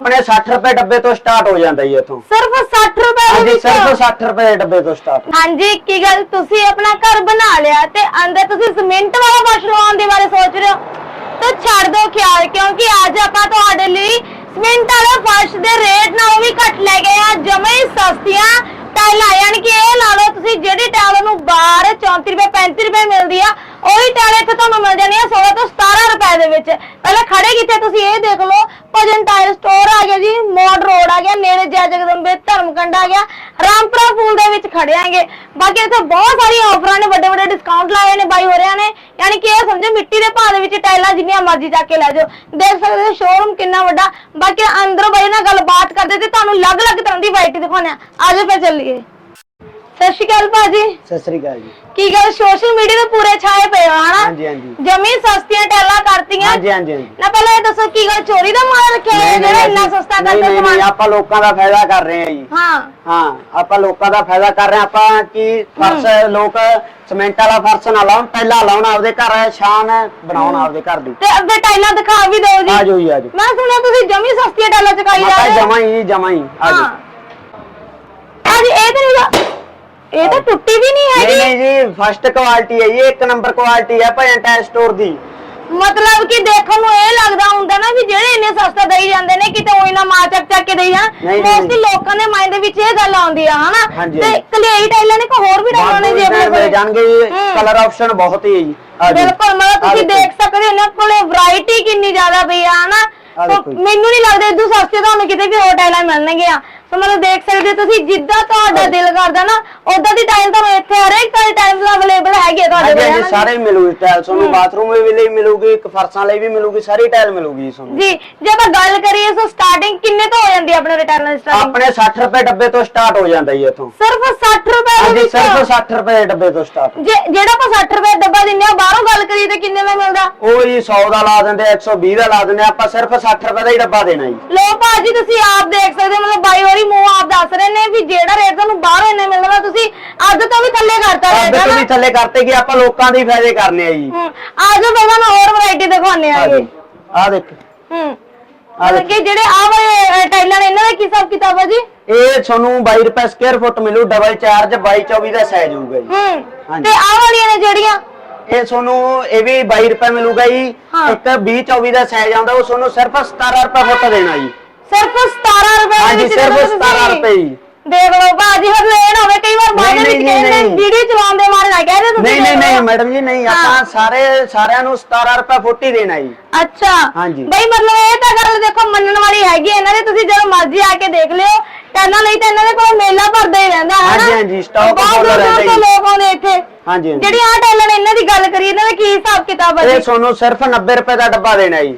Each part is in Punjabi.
ਆਪਣੇ 60 ਰੁਪਏ ਡੱਬੇ ਤੋਂ ਸਟਾਰਟ ਹੋ ਜਾਂਦਾ ਜੀ ਇੱਥੋਂ। ਸਿਰਫ 60 ਰੁਪਏ ਦੇ ਹਾਂਜੀ ਵਿੱਚ? ਸਿਰਫ 60 ਰੁਪਏ ਦੇ ਡੱਬੇ ਤੋਂ ਸਟਾਰਟ ਹਾਂਜੀ ਕੀ ਗੱਲ? ਤੁਸੀਂ ਆਪਣਾ ਘਰ ਬਣਾ ਲਿਆ ਤੇ ਅੰਦਰ ਤੁਸੀਂ ਸੀਮੈਂਟ ਵਾਲਾ ਫਰਸ਼ ਲਵਾਉਣ ਦੇ ਬਾਰੇ ਸੋਚ ਰਹੇ ਹੋ? ਤਾਂ ਛੱਡ ਦਿਓ ਖਿਆਲ ਕਿਉਂਕਿ ਅੱਜ ਆਪਾਂ ਤੁਹਾਡੇ ਲਈ ਸੀਮੈਂਟ ਵਾਲੇ ਫਰਸ਼ ਦੇ ਰੇਟ ਨਾਲੋਂ ਵੀ ਘੱਟ ਲੈ ਗਏ ਆ ਜਮੇ ਹੀ ਸਸਤੀਆਂ। ਟਾਈਲਾਂ ਯਾਨੀ ਕਿ ਇਹ ਲਾ ਲਓ ਤੁਸੀਂ ਜਿਹੜੀ ਟਾਈਲ ਨੂੰ ਬਾਹਰ 34 ਰੁਪਏ 35 ਰੁਪਏ ਮਿਲਦੀ ਆ ਉਹੀ ਟਾਈਲ ਇੱਥੇ ਤੁਹਾਨੂੰ ਮਿਲ ਜਾਣੀ ਆ 16 ਤੋਂ 17 ਰੁਪਏ ਦੇ ਵਿੱਚ। ਪਹਿਲਾਂ ਖੜੇ ਕਿੱਥੇ? ਤੁਸੀਂ ਇਹ ਦੇਖ ਲਓ ਭਜਨ ਟਾਇਲ ਸਟੋਰ ਆ ਗਿਆ ਜੀ ਮੋਡ ਰੋਡ ਆ ਗਿਆ, ਨੇੜੇ ਜੈ ਜਗਦੰਬੇ, ਧਰਮਕੰਡ ਆ ਗਿਆ, ਰਾਮਪੁਰਾ ਫੂਲ ਦੇ ਵਿੱਚ ਖੜੇ ਆਂਗੇ। ਬਾਕੀ ਇੱਥੇ ਬਹੁਤ ਸਾਰੀਆਂ ਆਫਰਾਂ ਨੇ, ਵੱਡੇ ਵੱਡੇ ਡਿਸਕਾਊਂਟ ਲਾਏ ਨੇ ਬਾਈ ਹੋ ਰਿਆਂ ਨੇ। ਯਾਨੀ ਕਿ ਇਹ ਸਮਝੋ, ਮਿੱਟੀ ਦੇ ਭਾਅ ਦੇ ਵਿੱਚ ਟਾਇਲਾਂ ਜਿੰਨੀਆਂ ਮਰਜ਼ੀ ਜਾ ਕੇ ਲੈ ਜਾਓ। ਦੇਖ ਸਕਦੇ ਹੋ ਸ਼ੋਰੂਮ ਕਿੰਨਾ ਵੱਡਾ। ਬਾਕੀ ਅੰਦਰੋਂ ਬਾਈ ਨਾਲ ਗੱਲਬਾਤ ਕਰਦੇ ਤੇ ਤੁਹਾਨੂੰ ਅਲੱਗ-ਅਲੱਗ ਤਰ੍ਹਾਂ ਦੀ ਵੈਰਾਈਟੀ ਦਿਖਾਉਂਦੇ ਆ ਆਜੋ ਫਿਰ ਚੱਲੀਏ। ਸਤਿ ਸ਼੍ਰੀ ਅਕਾਲ ਭਾਜੀ। ਸਤਿ ਸ੍ਰੀ ਅਕਾਲ ਜੀ। ਕੀ ਗੱਲ ਸੋਸ਼ਲ ਮੀਡੀਆ ਤੇ ਪੂਰੇ ਛਾਏ ਪਏ ਹੋ ਹਨਾ? ਹਾਂਜੀ ਹਾਂਜੀ। ਜਮੀ ਸਸਤੀਆਂ ਟੈਲਾਂ ਕਰਤੀਆਂ। ਹਾਂਜੀ ਹਾਂਜੀ ਹਾਂਜੀ। ਨਾ ਪਹਿਲਾਂ ਇਹ ਦੱਸੋ ਕੀ ਗੱਲ ਚੋਰੀ ਦਾ ਮਾਲ ਰੱਖਿਆ ਹੋਇਆ ਨਹੀਂ, ਜਿਹੜਾ ਨਹੀਂ, ਇੰਨਾ ਅਸੀਂ- ਸਸਤਾ ਨਹੀਂ, ਕਰਦੇ ਨਹੀਂ, ਨਹੀਂ, ਸਮਾਨ? ਆਪਾਂ ਲੋਕਾਂ ਦਾ ਫਾਇਦਾ ਕਰ ਰਹੇ ਹਾਂ ਜੀ। ਹਾਂ। ਹਾਂ ਆਪਾਂ ਲੋਕਾਂ ਦਾ ਫਾਇਦਾ ਕਰ ਰਹੇ ਹਾਂ। ਆਪਾਂ ਕਿ ਫਰਸ਼ ਲੋਕ ਸਿਮੈਂਟ ਵਾਲਾ ਫਰਸ਼ ਨਾ ਲਾਉਣ ਪਹਿਲਾਂ ਲਾਉਣ ਆਪਦੇ ਘਰ ਸ਼ਾਨ ਬਣਾਉਣ ਆਪਦੇ ਘਰ ਦੀ। ਤੇ ਅੱਗੇ ਟਾਈਲਾਂ ਦਿਖਾ ਵੀ ਦਿਓ ਜੀ। ਆ ਜਾਓ ਜੀ ਆ ਜਾਓ। ਮੈਂ ਸੁਣਿਆ ਤੁਸੀਂ ਜਮੀ ਸਸਤੀਆਂ ਟਾਈਲਾਂ ਚਕਾਈ ਜਾ ਮਾਤਾ ਰਹੇ ਹੋ। ਜਮਾ ਹੀ ਜਮਾ ਹੀ। ਆ ਜਾਓ। ਅੱਜ ਇਹ ਤਾਂ ਨਹੀਂ ਇਹ ਤਾਂ ਟੁੱਟੀ ਵੀ ਨਹੀਂ ਨਹੀਂ ਹੈਗੀ ਨਹੀਂ ਜੀ ਫਸਟ ਕੁਆਲਿਟੀ ਹੈ ਜੀ ਇੱਕ ਨੰਬਰ ਕੁਆਲਿਟੀ ਹੈ ਭਜਨ ਟਾਇਰ ਸਟੋਰ ਦੀ ਮਤਲਬ ਕਿ ਦੇਖਣ ਨੂੰ ਇਹ ਲੱਗਦਾ ਹੁੰਦਾ ਨਾ ਵੀ ਜਿਹੜੇ ਇੰਨੇ ਸਸਤਾ ਦੇਈ ਜਾਂਦੇ ਨੇ ਕਿਤੇ ਉਹੀ ਨਾ ਮਾਰ ਚੱਕ ਚੱਕ ਕੇ ਦੇਈ ਜਾਣ ਨਹੀਂ, ਨਹੀਂ। ਮੋਸਟਲੀ ਲੋਕਾਂ ਦੇ ਮਾਈਂਡ ਦੇ ਵਿੱਚ ਇਹ ਗੱਲ ਆਉਂਦੀ ਆ ਹਨਾ ਹਾਂਜੀ, ਤੇ। ਕਲੇਈ ਟਾਈਲਾਂ ਨੇ ਕੋ ਹੋਰ ਵੀ ਟਾਈਲਾਂ ਨੇ ਜੀ ਆਪਣੇ ਮਿਲ ਕੋਲ ਜਾਣਗੇ ਜੀ ਹੂੰ। ਕਲਰ ਆਪਸ਼ਨ ਬਹੁਤ ਹੀ ਹੈ ਜੀ ਆ। ਬਿਲਕੁਲ ਮਤਲਬ ਆ ਤੁਸੀਂ ਦੇਖੋ। ਦੇਖ ਸਕਦੇ ਹੋ ਇਹਨਾਂ ਕੋਲੇ ਵੈਰਾਈਟੀ ਕਿੰਨੀ ਜ਼ਿਆਦਾ ਪਈ ਆ ਹਨਾ ਆ ਤਾਂ ਦੇਖੋ ਜੀ। ਮੈਨੂੰ ਨਹੀਂ ਲੱਗਦਾ ਇਦੋਂ ਸਸਤੇ ਤੁਹਾਨੂੰ ਕਿਤੇ ਵੀ ਹੋਰ ਟਾਈਲਾਂ ਮਿਲਣਗੀਆਂ ਤਾਂ ਮਤਲਬ ਦੇਖ ਸਕਦੇ ਹੋ ਤੁਸੀਂ ਜਿੱਦਾਂ ਤੁਹਾਡਾ ਦਿਲ ਕਰਦਾ ਨਾ ਉਦਾਂ ਦੀ ਟਾਈਲ ਤੁਹਾਨੂੰ ਇੱਥੇ ਹਰੇਕ ਦੀ ਟਾਈਲ ਅਵੇਲੇਬਲ ਹੈਗੀ ਤੁਹਾਡੇ ਹਾਂਜੀ ਕੋਲ ਹਾਂਜੀ? ਸਾਰੇ ਮਿਲੂਗੀ ਟਾਇਲ ਤੁਹਾਨੂੰ ਬਾਥਰੂਮ ਲਈ ਵੀ ਮਿਲੂਗੀ ਇੱਕ ਫਰਸ਼ਾਂ ਲਈ ਵੀ ਮਿਲੂਗੀ ਸਾਰੀ ਟਾਇਲ ਮਿਲੂਗੀ ਜੀ ਤੁਹਾਨੂੰ। ਜੀ ਜੇ ਆਪਾਂ ਗੱਲ ਕਰੀਏ ਸੋ ਸਟਾਰਟਿੰਗ ਕਿੰਨੇ ਤੋਂ ਹੋ ਜਾਂਦੀ ਹੈ ਆਪਣੇ ਰਿਟਰਨ ਸਟਾਰਟਿੰਗ ਆਪਣੇ 60 ਰੁਪਏ ਡੱਬੇ ਤੋਂ ਸਟਾਰਟ ਹੋ ਜਾਂਦਾ ਜੀ ਇੱਥੋਂ। ਸਿਰਫ 60 ਰੁਪਏ ਦੇ ਹਾਂਜੀ ਵਿੱਚ? ਸਿਰਫ 60 ਰੁਪਏ ਦੇ ਡੱਬੇ ਤੋਂ ਸਟਾਰਟ ਜੇ ਜਿਹੜਾ ਆਪਾਂ 60 ਰੁਪਏ ਡੱਬਾ ਦਿੰਨੇ ਆ ਬਾਹਰੋਂ ਗੱਲ ਕਰੀਏ ਤਾਂ ਕਿੰਨੇ ਦਾ ਮਿਲਦਾ? ਉਹ ਜੀ 100 ਦਾ ਲਾ ਦਿੰਦੇ ਆ, 120 ਦਾ ਲਾ ਦਿੰਦੇ ਆ, ਆਪਾਂ ਸਿਰਫ 60 ਰੁਪਏ ਦਾ ਹੀ ਡੱਬਾ ਦੇਣਾ ਜੀ। ਲੋ ਭਾਜੀ ਤੁਸੀਂ ਆਪ ਦੇਖ ਸਕਦੇ ਹੋ ਮਤਲਬ ਬਾਈ ਹੋਰੀ ਮੂੰਹ ਆਪ ਦੱਸ ਰਹੇ ਨੇ ਵੀ ਜਿਹੜਾ ਰੇਟ ਤੁਹਾਨੂੰ ਬਾਹਰੋਂ ਇੰਨੇ ਮਿਲਦਾ ਤੁਸੀਂ ਅੱਧ ਤੋਂ ਵੀ ਥੱਲੇ ਕਰਤਾ ਅੱਧ ਰੇਟ ਤੋਂ ਵੀ ਥੱਲੇ ਕਰਤੇ ਕਿ ਆਪਾਂ ਲੋਕਾਂ ਦੇ ਹੀ ਫਾਇਦੇ ਕਰਨੇ ਆ ਜੀ। ਆਜੋ ਪਹਿਲਾਂ ਮੈਂ ਹੋਰ ਵੈਰਾਈਟੀ ਦਿਖਾਉਣੇ ਆਗੇ ਆ ਦੇਖ। ਹੂੰ। ਕਿ ਜਿਹੜੇ ਆ ਵਾਲੇ ਟਾਈਲਾਂ ਨੇ ਇਹਨਾਂ ਦਾ ਕੀ ਹਿਸਾਬ ਕਿਤਾਬ ਆ ਜੀ? ਇਹ ਤੁਹਾਨੂੰ 22 ਰੁਪਏ ਸਕੁਅਰ ਫੁੱਟ ਮਿਲੂ ਡਬਲ ਚਾਰਜ 22 24 ਦਾ ਸਾਈਜ਼ ਹੋਊਗਾ ਜੀ। ਹੂੰ। ਤੇ ਆ ਵਾਲੀਆਂ ਨੇ ਜਿਹੜੀਆਂ? ਇਹ ਤੁਹਾਨੂੰ ਇਹ ਵੀ 22 ਰੁਪਏ ਮਿਲੂਗਾ ਜੀ। ਹਾਂ। ਇੱਕ 20 24 ਦਾ ਸਾਈਜ਼ ਆਉਂਦਾ ਉਹ ਤੁਹਾਨੂੰ ਸਿਰਫ 17 ਰੁਪਏ ਫੁੱਟ ਦੇਣਾ ਜੀ। ਸਿਰਫ 17 ਰੁਪਏ ਦੇ ਹਾਂਜੀ ਵਿੱਚ ਸਿਰਫ ਦੇ ਦਿਓ 17 ਤੁਸੀਂ। ਰੁਪਏ ਜੀ ਦੇਖ ਲਓ ਭਾਜੀ ਹਰ ਲੈਣ ਹੋਵੇ ਕਈ ਵਾਰ ਬਾਅਦ ਨਹੀਂ, ਵਿੱਚ ਨਹੀਂ, ਕਹਿੰਦੇ ਨਹੀਂ। ਵੀਡੀਓ ਚਲਾਉਂਦੇ ਮਾਰੇ ਨਾ ਕਹਿ ਰਹੇ ਤੁਸੀਂ ਨਹੀਂ ਨਹੀਂ ਦੇਖ ਨਹੀਂ ਲਓ। ਮੈਡਮ ਜੀ ਨਹੀਂ ਹਾਂ। ਆਪਾਂ ਸਾਰੇ ਸਾਰਿਆਂ ਨੂੰ 17 ਰੁਪਏ ਫੁੱਟ ਹੀ ਦੇਣਾ ਜੀ ਅੱਛਾ ਹਾਂਜੀ। ਬਈ ਮਤਲਬ ਇਹ ਤਾਂ ਗੱਲ ਦੇਖੋ ਮੰਨਣ ਵਾਲੀ ਹੈਗੀ ਹੈ, ਇਹਨਾਂ ਦੇ ਤੁਸੀਂ ਜਦੋਂ ਮਰਜ਼ੀ ਆ ਕੇ ਦੇਖ ਲਿਓ ਟੈਨਾਂ ਲਈ ਤਾਂ ਇਹਨਾਂ ਦੇ ਕੋਲ ਮੇਲਾ ਭਰਦਾ ਹੀ ਰਹਿੰਦਾ ਹੈ ਹਾਂਜੀ? ਹਾਂਜੀ, stock ਦੂਰ ਰਹਿੰਦਾ ਜੀ। ਲੋਕ ਆਉਂਦੇ ਇੱਥੇ ਹਾਂਜੀ ਹਾਂਜੀ ਜਿਹੜੀ ਆ ਟੈਲਾਂ ਨੇ ਇਹਨਾਂ ਦੀ ਗੱਲ ਕਰੀਏ ਇਹਨਾਂ ਦਾ ਕੀ ਹਿਸਾਬ ਕਿਤਾਬ ਹੈ ਇਹ ਜੀ ਤੁਹਾਨੂੰ ਸਿਰਫ 90 ਰੁਪਏ ਦਾ ਡੱਬਾ ਦੇਣਾ ਜੀ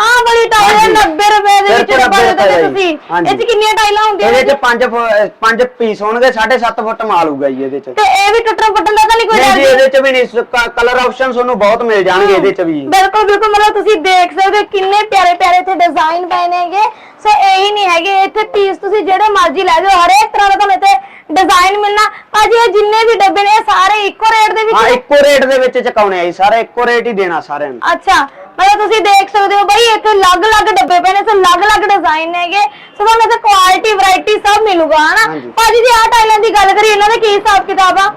ਆ ਟਾਈਲ ਹਾਂਜੀ। 90 ਰੁਪਏ ਦੇ ਵਿੱਚ ਸਿਰਫ ਡੱਬਾ 90 ਦੇ ਦਿੰਦੇ ਰੁਪਏ ਤੁਸੀਂ ਹਾਂਜੀ। ਇਹ ਚ ਕਿੰਨੀਆਂ ਟਾਈਲਾਂ ਹੁੰਦੀਆਂ ਇਹਦੇ ਨੇ ਚ 5 5 ਪੀਸ ਹੋਣਗੇ 7.5 ਫੁੱਟ ਮਾਲ ਹੋਊਗਾ ਜੀ ਇਹਦੇ ਚ ਤੇ ਇਹ ਵੀ ਟੁੱਟਣ ਫੁੱਟਣ ਦਾ ਤਾਂ ਨਹੀਂ ਕੋਈ ਨਹੀਂ ਜੀ? ਇਹਦੇ ਚ ਵੀ ਨਹੀਂ ਕਲਰ ਆਪਸ਼ਨ ਤੁਹਾਨੂੰ ਬਹੁਤ ਮਿਲ ਜਾਣਗੇ ਇਹਦੇ ਚ ਵੀ ਬਿਲਕੁਲ ਬਿਲਕੁਲ ਮਤਲਬ ਤੁਸੀਂ ਦੇਖ ਸਕਦੇ ਹੋ ਕਿੰਨੇ ਪਿਆਰੇ ਪਿਆਰੇ ਇੱਥੇ ਡਿਜ਼ਾਈਨ ਪਏ ਨੇਗੇ ਸੋ ਇਹੀ ਨਹੀਂ ਹੈਗੇ ਇੱਥੇ ਪੀਸ ਤੁਸੀਂ ਜਿਹੜੇ ਮਰਜ਼ੀ ਲੈ ਜਾਓ ਹਰੇਕ ਤਰ੍ਹਾਂ ਦਾ ਤੁਹਾਨੂੰ ਇੱਥੇ ਡਿਜ਼ਾਈਨ ਮਿਲਣਾ। ਭਾਜੀ ਇਹ ਜਿੰਨੇ ਵੀ ਡੱਬੇ ਨੇ ਇਹ ਸਾਰੇ ਇੱਕੋ ਰੇਟ ਦੇ ਹਾਂ ਵਿੱਚ ਇੱਕੋ ਰੇਟ ਦੇ ਵਿੱਚ ਚਕਾਉਣੇ ਆ ਜੀ ਸਾਰੇ ਇੱਕੋ ਰੇਟ ਹੀ ਦੇਣਾ ਸਾਰਿਆਂ ਨੂੰ। ਅੱਛਾ ਮਤਲਬ ਤੁਸੀਂ ਦੇਖ ਸਕਦੇ ਹੋ ਬਈ ਇੱਥੇ ਅਲੱਗ-ਅਲੱਗ ਡੱਬੇ ਪਏ ਨੇ ਸੋ ਅਲੱਗ-ਅਲੱਗ ਡਿਜ਼ਾਈਨ ਨੇਗੇ ਸੋ ਤੁਹਾਨੂੰ ਇੱਥੇ ਕੁਆਲਿਟੀ ਵੈਰਾਈਟੀ ਸਭ ਮਿਲੂਗਾ ਹਨਾ? ਹਾਂਜੀ। ਭਾਜੀ ਜੇ ਆਹ ਟਾਈਲਾਂ ਦੀ ਗੱਲ ਕਰੀਏ ਇਹਨਾਂ ਦਾ ਕੀ ਹਿਸਾਬ ਕਿਤਾਬ ਆ?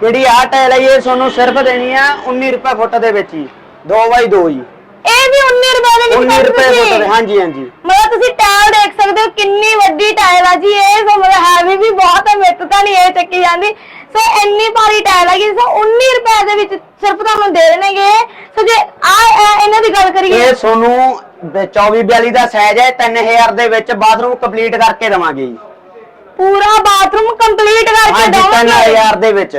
ਜਿਹੜੀ ਆਹ ਟਾਇਲ ਹੈ ਜੀ, ਇਹ ਤੁਹਾਨੂੰ ਸਿਰਫ ਦੇਣੀ ਆ 19 ਰੁਪਏ ਫੁੱਟ ਦੇ ਵਿੱਚ ਹੀ 2x2 ਜੀ ਇਹ ਵੀ 19 ਰੁਪਏ ਦੇ ਵਿੱਚ 19 ਰੁਪਏ ਫੁੱਟ ਦੇ ਹਾਂਜੀ ਹਾਂਜੀ। ਮਤਲਬ ਤੁਸੀਂ ਟਾਇਲ ਦੇਖ ਸਕਦੇ ਹੋ ਕਿੰਨੀ ਵੱਡੀ ਟਾਇਲ ਆ ਜੀ ਇਹ ਸੋ ਮਤਲਬ ਹੈਵੀ ਵੀ ਬਹੁਤ ਹੈ ਮਿੱਟ ਤਾਂ ਨਹੀਂ ਇਹ ਚੱਕੀ ਜਾਂਦੀ। ਸੋ ਇੰਨੀ ਭਾਰੀ ਟਾਇਲ ਹੈਗੀ ਸੋ 19 ਰੁਪਏ ਦੇ ਵਿੱਚ ਸਿਰਫ ਤੁਹਾਨੂੰ ਦੇ ਦੇਣਗੇ। ਸੋ ਜੇ ਆ ਇਹਨਾਂ ਦੀ ਗੱਲ ਕਰੀਏ। ਇਹ ਤੁਹਾਨੂੰ 24 42 ਦਾ ਸਾਈਜ਼ ਹੈ 3000 ਦੇ ਵਿੱਚ ਬਾਥਰੂਮ ਕੰਪਲੀਟ ਕਰਕੇ ਦਵਾਂਗੇ ਜੀ। ਪੂਰਾ ਬਾਥਰੂਮ ਕੰਪਲੀਟ ਕਰਕੇ ਹਾਂਜੀ ਦਵਾਂਗੇ। 3000 ਦੇ ਵਿੱਚ।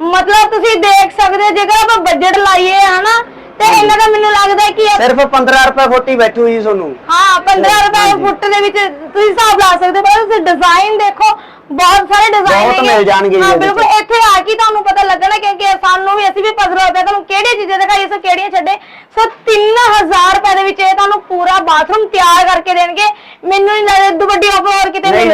ਮਤਲਬ ਤੁਸੀਂ ਦੇਖ ਸਕਦੇ ਹੋ ਜੇਕਰ ਆਪਾਂ ਬਜਟ ਲਾਈਏ ਹਨਾ ਤੇ ਇਹਨਾਂ ਦਾ ਮੈਨੂੰ ਲੱਗਦਾ ਹੈ ਕਿ ਇਹ- ਸਿਰਫ 15 ਰੁਪਏ ਫੁੱਟ ਹੀ ਬੈਠੂ ਜੀ ਤੁਹਾਨੂੰ। ਹਾਂ 15 ਰੁਪਏ। ਫੁੱਟ ਦੇ ਵਿੱਚ ਤੁਸੀਂ ਹਿਸਾਬ ਲਾ ਸਕਦੇ ਹੋ ਪਰ ਤੁਸੀਂ ਡਿਜ਼ਾਈਨ ਦੇਖੋ ਬਹੁਤ ਸਾਰੇ ਡਿਜ਼ਾਈਨ ਬਹੁਤ ਮਿਲ ਜਾਣਗੇ ਜੀ ਹਾਂ ਇਹਦੇ। ਬਿਲਕੁਲ ਇੱਥੇ ਆ ਕੇ ਤੁਹਾਨੂੰ ਪਤਾ ਲੱਗਣਾ ਕਿਉਂਕਿ ਸਾਨੂੰ ਵੀ ਅਸੀਂ ਵੀ ਪਜ਼ਲ ਹੋਏ ਪਏ ਤੁਹਾਨੂੰ ਕਿਹੜੀਆਂ ਚੀਜ਼ਾਂ ਦਿਖਾਈਏ ਸੋ ਕਿਹੜੀਆਂ ਛੱਡੇ। ਸੋ 3000 ਰੁਪਏ ਦੇ ਵਿੱਚ ਇਹ ਤੁਹਾਨੂੰ ਪੂਰਾ ਬਾਥਰੂਮ ਤਿਆਰ ਕਰਕੇ ਦੇਣਗੇ। ਮੈਨੂੰ ਨਹੀਂ ਲੱਗਦਾ ਇਦੋਂ ਵੱਡੀ ਆਫਰ ਹੋਰ ਕਿਤੇ ਨਹੀਂ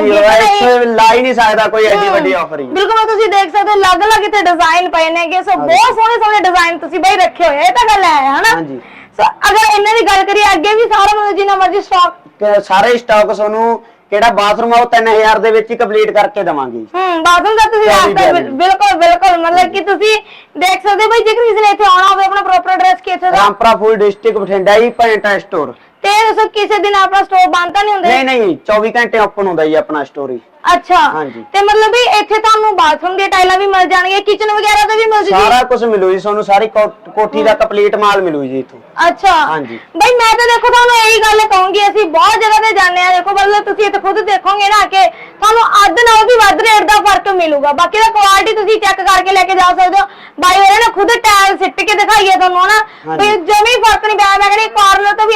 ਮਿਲੂਗੀ ਜੀ ਪਤਾ ਨਹੀਂ। ਇੱਥੇ ਲਾ ਹੀ ਨਹੀਂ ਸਕਦਾ ਕੋਈ ਐਡੀ ਹਮ, ਵੱਡੀ ਆਫਰ ਹੀ ਬਿਲਕੁਲ ਤੁਸੀਂ ਦੇਖ ਸਕਦੇ ਹੋ ਅਲੱਗ-ਅਲੱਗ ਇੱਥੇ ਡਿਜ਼ਾਈਨ ਪਏ ਨੇਗੇ ਸੋ ਬਹੁਤ ਸੋਹਣੇ ਸੋਹਣੇ ਡਿਜ਼ਾਈਨ ਤੁਸੀਂ ਬਈ ਰੱਖੇ ਹੋਏ ਇਹ ਤਾਂ ਗੱਲ ਹੈ ਹਨਾ ਹਾਂਜੀ। ਸੋ ਅਗਰ ਇਹਨਾਂ ਦੀ ਗੱਲ ਕਰੀਏ ਅੱਗੇ ਵੀ ਸਾਰਾ ਮਤਲਬ ਜਿੰਨਾ ਮਰਜ਼ੀ ਸਟਾਕ ਸਾਰੇ ਸਟਾਕ ਤੁਹਾਨੂੰ ਕਿਹੜਾ ਬਾਥਰੂਮ ਆ ਉਹ 3000 ਦੇ ਵਿੱਚ ਹੀ ਕੰਪਲੀਟ ਕਰਕੇ ਦਵਾਂਗੇ ਹੂੰ ਬਾਥਰੂਮ ਦਾ ਤੁਸੀਂ ਰਾਸਤਾ। ਬਿਲਕੁਲ ਬਿਲਕੁਲ ਮਤਲਬ ਕਿ ਤੁਸੀਂ ਦੇਖ ਸਕਦੇ ਹੋ ਬਈ ਜੇਕਰ ਕਿਸੇ ਨੇ ਇੱਥੇ ਆਉਣਾ ਹੋਵੇ ਆਪਣਾ ਪ੍ਰੋਪਰ ਐਡਰੈਸ ਕਿੱਥੇ ਦਾ Rampura Phul district Bathinda ji Penta store ਤੇ ਦੱਸੋ ਕਿਸੇ ਦਿਨ ਆਪਣਾ ਸਟੋਰ ਬੰਦ ਤਾਂ ਨਹੀਂ ਹੁੰਦੇ? ਨਹੀਂ ਨਹੀਂ 24 ਘੰਟੇ ਓਪਨ ਹੁੰਦਾ ਜੀ ਆਪਣਾ ਸਟੋਰ ਅੱਛਾ। ਹਾਂਜੀ। ਤੇ ਮਤਲਬ ਵੀ ਇੱਥੇ ਤੁਹਾਨੂੰ ਬਾਥਰੂਮ ਦੀਆਂ ਟਾਈਲਾਂ ਵੀ ਮਿਲ ਜਾਣਗੀਆਂ ਕਿਚਨ ਵਗੈਰਾ ਦਾ ਵੀ ਮਿਲ ਜੂਗੀ? ਸਾਰਾ ਕੁਝ ਮਿਲੂ ਜੀ ਤੁਹਾਨੂੰ ਸਾਰੀ ਕੋ- ਕੋਠੀ ਦਾ ਕੰਪਲੀਟ ਮਾਲ ਮਿਲੂ ਜੀ ਇੱਥੋਂ। ਅੱਛਾ। ਹਾਂਜੀ। ਬਈ ਮੈਂ ਤਾਂ ਦੇਖੋ ਤੁਹਾਨੂੰ ਇਹੀ ਗੱਲ ਕਹੂੰਗੀ ਅਸੀਂ ਬਹੁਤ ਜਗ੍ਹਾ ਤੇ ਜਾਂਦੇ ਆ ਦੇਖੋ ਮਤਲਬ ਤੁਸੀਂ ਇੱਥੇ ਖੁਦ ਦੇਖੋਗੇ ਨਾ ਕਿ ਤੁਹਾਨੂੰ ਅੱਧ ਨਾਲੋਂ ਵੀ ਵੱਧ ਰੇਟ ਦਾ ਫ਼ਰਕ ਮਿਲੂਗਾ। ਬਾਕੀ ਦਾ ਕੁਆਲਿਟੀ ਤੁਸੀਂ ਚੈੱਕ ਕਰਕੇ ਲੈ ਕੇ ਜਾ ਸਕਦੇ ਹੋ। ਬਾਈ ਹੋਰੇ ਨੇ ਖੁਦ ਟਾਇਲ ਸਿੱਟ ਕੇ ਦਿਖਾਈਏ ਤੁਹਾਨੂੰ ਹਨਾ? ਹਾਂਜੀ। ਵੀ ਜਮੀ ਫ਼ਰਕ ਨਹੀਂ ਪਿਆ ਮੈਂ ਕਹਿੰਦੀ ਕਾਰਨਰ ਤੋਂ ਵੀ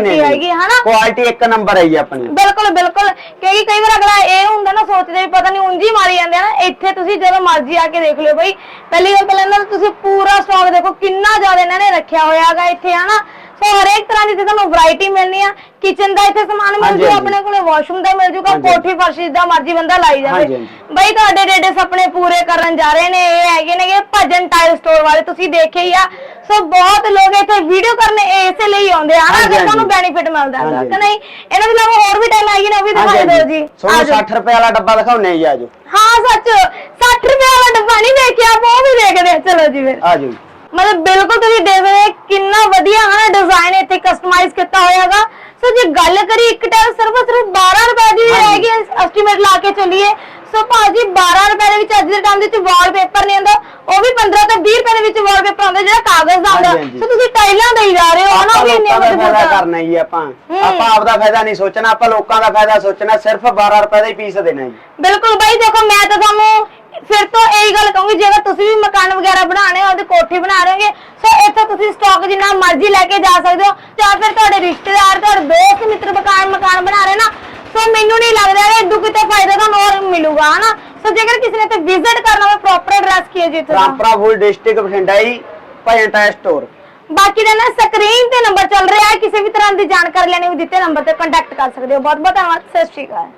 ਇੰਨੀ ਕੁ ਵੀ ਨਹੀਂ ਕੱਟੀ ਹੈਗੀ ਹਨਾ? ਕੁਆਲਿਟੀ ਇੱਕ ਨੰਬਰ ਹੈ ਜੀ ਆਪਣੀ। ਬਿਲਕੁਲ ਬਿਲਕੁਲ। ਕਿਉਂਕਿ ਕਈ ਵਾਰ ਅਗਲਾ ਇਹ ਹੁੰਦਾ ਨਾ ਸੋਚਦੇ ਵੀ ਪਤਾ ਨਹੀਂ ਉਂਝ ਹੀ ਮਾਰੀ ਜਾਂਦੇ ਆ ਨਾ। ਇੱਥੇ ਤੁਸੀਂ ਜਦੋਂ ਮਰਜ਼ੀ ਆ ਕੇ ਦੇਖ ਲਿਓ ਬਈ। ਪਹਿਲੀ ਗੱਲ ਤਾਂ ਇਹਨਾਂ ਦਾ ਤੁਸੀਂ ਪੂਰਾ ਸਟਾਕ ਦੇਖੋ ਕਿੰਨਾ ਜ਼ਿਆਦਾ ਇਹਨਾਂ ਨੇ ਰੱਖਿਆ ਹੋਇਆ ਹੈਗਾ ਇੱਥੇ ਹਨਾ? ਸੋ ਹਰੇਕ ਤਰ੍ਹਾਂ ਦੀ ਇੱਥੇ ਤੁਹਾਨੂੰ ਵੈਰਾਈਟੀ ਮਿਲਣੀ ਆ। ਕਿਚਨ ਦਾ ਇੱਥੇ ਸਮਾਨ ਮਿਲ ਹਾਂਜੀ, ਜੂ ਹਾਂਜੀ। ਆਪਣੇ ਕੋਲੇ ਵਾਸ਼ਰੂਮ ਦਾ ਮਿਲ ਜੂਗਾ ਹਾਂਜੀ। ਕੋਠੀ ਫਰਸ਼ ਜਿੱਦਾਂ ਮਰਜ਼ੀ ਬੰਦਾ ਲਾਈ ਜਾਵੇ। ਬਈ ਤੁਹਾਡੇ ਡੇਡੇ ਸੁਪਨੇ ਪੂਰੇ ਕਰਨ ਜਾ ਰਹੇ ਨੇ ਇਹ ਹੈਗੇ ਨੇਗੇ ਭਜਨ ਟਾਇਲ ਸਟੋਰ ਵਾਲੇ ਤੁਸੀਂ ਦੇਖੇ ਹੀ ਆ। ਸੋ ਬਹੁਤ ਲੋਕ ਇੱਥੇ ਵੀਡੀਓ ਕਰਨ ਇਸੇ ਲਈ ਆਉਂਦੇ ਆ। ਹਾਂਜੀ, ਕਿ ਤੁਹਾਨੂੰ ਹਾਂਜੀ। ਬੈਨੀਫਿਟ ਮਿਲਦਾ ਹੈਗਾ ਹਾਂਜੀ, ਕਿ ਨਹੀਂ ਇਹਨਾਂ ਦੇ ਇਲਾਵਾ ਹੋਰ ਵੀ ਟਾਈਲ ਆਈ ਨੇ ਉਹ ਵੀ ਦਿਖਾਈ ਦਿਓ ਜੀ। ਤੁਹਾਨੂੰ ਆਜੋ। 60 ਰੁਪਏ ਵਾਲਾ ਡੱਬਾ ਦਿਖਾਉਣੇ ਜੀ ਆਜੋ। ਹਾਂ ਸੱਚ 60 ਰੁਪਏ ਵਾਲਾ ਡੱਬਾ ਨਹੀਂ ਦੇਖਿਆ ਆਪਾਂ ਉਹ ਵੀ ਦੇਖਦੇ ਆ। ਚਲੋ ਜੀ ਫਿਰ। ਆਜੋ ਮਤਲਬ ਬਿਲਕੁਲ ਤੁਸੀਂ ਦੇਖ ਰਹੇ ਹੋ ਕਿੰਨਾ ਵਧੀਆ ਹਨਾ ਡਿਜ਼ਾਈਨ ਇੱਥੇ ਕਸਟਮਾਈਜ਼ ਕੀਤਾ ਹੋਇਆਗਾ ਸੋ ਜੇ ਗੱਲ ਕਰੀ ਇੱਕ ਟਾਇਲ ਸਿਰਫ ਸਿਰਫ 12 ਰੁਪਏ ਦੀ ਹਾਂਜੀ। ਹੈਗੀ ਐਸਟੀਮੇਟ ਲਾ ਕੇ ਚੱਲੀਏ। ਸੋ ਭਾਜੀ 12 ਰੁਪਏ ਦੇ ਵਿੱਚ ਅੱਜ ਦੇ ਟਾਈਮ ਦੇ ਵਿੱਚ ਵਾਲਪੇਪਰ ਆਉਂਦਾ ਉਹ ਵੀ 15 ਤੋਂ 20 ਰੁਪਏ ਦੇ ਵਿੱਚ ਵਾਲਪੇਪਰ ਆਉਂਦਾ ਜਿਹੜਾ ਕਾਗਜ਼ ਦਾ ਆਉਂਦਾ ਹਾਂਜੀ, ਹਾਂਜੀ। ਸੋ ਤੁਸੀਂ ਟਾਈਲਾਂ ਦੇਈ ਜਾ ਰਹੇ ਹੋ ਆਪਾਂ ਵੀ ਇੰਨੇ ਲੋਕਾਂ ਦਾ ਫਾਇਦਾ। ਕਰਨਾ ਜੀ ਆਪਾਂ। ਆਪਾਂ ਆਪਦਾ ਫਾਇਦਾ ਨਹੀਂ ਸੋਚਣਾ ਆਪਾਂ ਲੋਕਾਂ ਦਾ ਫਾਇਦਾ ਸੋਚਣਾ ਸਿਰਫ 12 ਰੁਪਏ ਦਾ ਹੀ ਪੀਸ ਦੇਣਾ ਜੀ ਬਿਲਕੁਲ ਬਾਈ ਦੇਖੋ ਮੈਂ ਤਾਂ ਤੁਹਾਨੂੰ ਫਿਰ ਤੋਂ ਇਹੀ ਗੱਲ ਕਹੂੰਗੀ ਜੇਕਰ ਤੁਸੀਂ ਵੀ ਮਕਾਨ ਵਗੈਰਾ ਬਣਾਣੇ ਹੋ ਤੇ ਕੋਠੀ ਬਣਾ ਰਹੇ ਹੋਗੇ ਸੋ ਇੱਥੇ ਤੁਸੀਂ ਸਟਾਕ ਜਿੰਨਾ ਮਰਜ਼ੀ ਲੈ ਕੇ ਜਾ ਸਕਦੇ ਹੋ ਜਾਂ ਫਿਰ ਤੁਹਾਡੇ ਰਿਸ਼ਤੇਦਾਰ ਤੁਹਾਡੇ ਦੋਸਤ ਮਿੱਤਰ ਮਕਾਨ ਮਕਾਨ ਬਣਾ ਰਹੇ ਨਾ ਸੋ ਮੈਨੂੰ ਨਹੀਂ ਲੱਗਦਾ ਕਿ ਇਦੋਂ ਕਿਤੇ ਫਾਇਦਾ ਤੁਹਾਨੂੰ ਹੋਰ ਮਿਲੂਗਾ ਹਨਾ ਸੋ ਜੇਕਰ ਕਿਸੇ ਨੇ ਤੇ ਵਿਜ਼ਿਟ ਕਰਨਾ ਹੋਵੇ ਪ੍ਰੋਪਰ ਐਡਰੈਸ ਕੀ ਹੈ ਜੀ ਇੱਥੇ ਦਾ? Rampura Phul district Bathinda ji Penta store ਬਾਕੀ ਦਾ ਨਾ ਸਕਰੀਨ ਤੇ ਨੰਬਰ ਚੱਲ ਰਿਹਾ ਹੈ ਕਿਸੇ ਵੀ ਤਰ੍ਹਾਂ ਦੀ ਜਾਣਕਾਰੀ ਲੈਣੀ ਹੋਵੇ ਦਿੱਤੇ ਨੰਬਰ ਤੇ ਕੰਟੈਕਟ ਕਰ ਸਕਦੇ ਹੋ। ਬਹੁਤ ਬਹੁਤ ਧੰਨਵਾਦ ਸਤਿ ਸ਼੍ਰੀ ਅਕਾਲ।